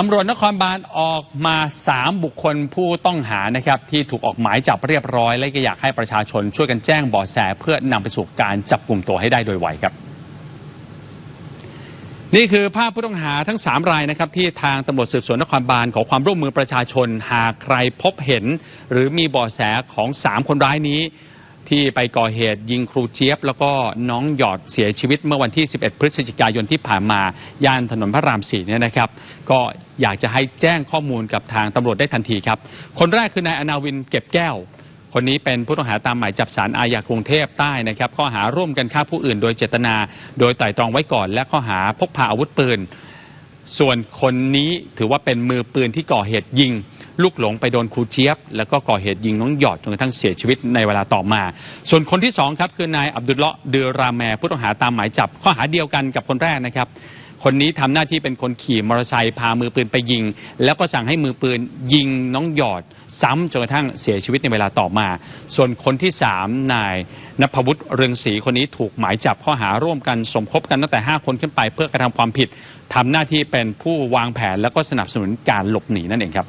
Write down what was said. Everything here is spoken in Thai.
ตำรวจนครบาลออกมา 3 บุคคลผู้ต้องหานะครับที่ถูกออกหมายจับเรียบร้อย และก็อยากให้ประชาชนช่วยกันแจ้งเบาะแสเพื่อนำไปสู่การจับกลุ่มตัวให้ได้โดยไวครับ นี่คือภาพผู้ต้องหาทั้ง 3 รายนะครับที่ทางตำรวจสืบสวนนครบาลขอความร่วมมือประชาชนหากใครพบเห็น หรือมีเบาะแสของ 3 คนร้ายนี้ ที่ไปก่อเหตุยิงครูเจี๊ยบ แล้วก็น้องหยอดเสียชีวิตเมื่อวันที่ 11 พฤศจิกายนที่ผ่านมาย่านถนนพระราม4เนี่ยนะครับ ก็อยากจะให้แจ้งข้อมูลกับทางตำรวจได้ทันทีครับ คนแรกคือนายอนาวินเก็บแก้ว คนนี้เป็นผู้ต้องหาตามหมายจับสารอาญากรุงเทพใต้นะครับข้อหาร่วมกันฆ่าผู้อื่น โดยเจตนา โดยไตร่ตรองไว้ก่อน และข้อหาพกพาอาวุธปืน ส่วนคนนี้ถือว่าเป็นมือปืนที่ก่อเหตุยิง ลูกหลงไปโดนครูเจี๊ยบ แล้วก็ก่อเหตุยิงน้องหยอดจนกระทั่งเสียชีวิตในเวลาต่อมา ส่วนคนที่สองครับคือนายอับดุลเลาะเดือราแมผู้ต้องหาตามหมายจับข้อหาเดียวกันกับคนแรกนะครับ คนนี้ทำหน้าที่เป็นคนขี่มอเตอร์ไซค์พามือปืนไปยิง แล้วก็สั่งให้มือปืนยิงน้องหยอด ซ้ำจนกระทั่งเสียชีวิตในเวลาต่อมา ส่วนคนที่สามนาย นพวุฒิเรืองศรีคนนี้ถูกหมายจับข้อหาร่วมกันสมคบกันตั้งแต่ 5 คนขึ้นไปเพื่อกระทำความผิดทำหน้าที่เป็นผู้วางแผนแล้วก็สนับสนุนการหลบหนีนั่นเองครับ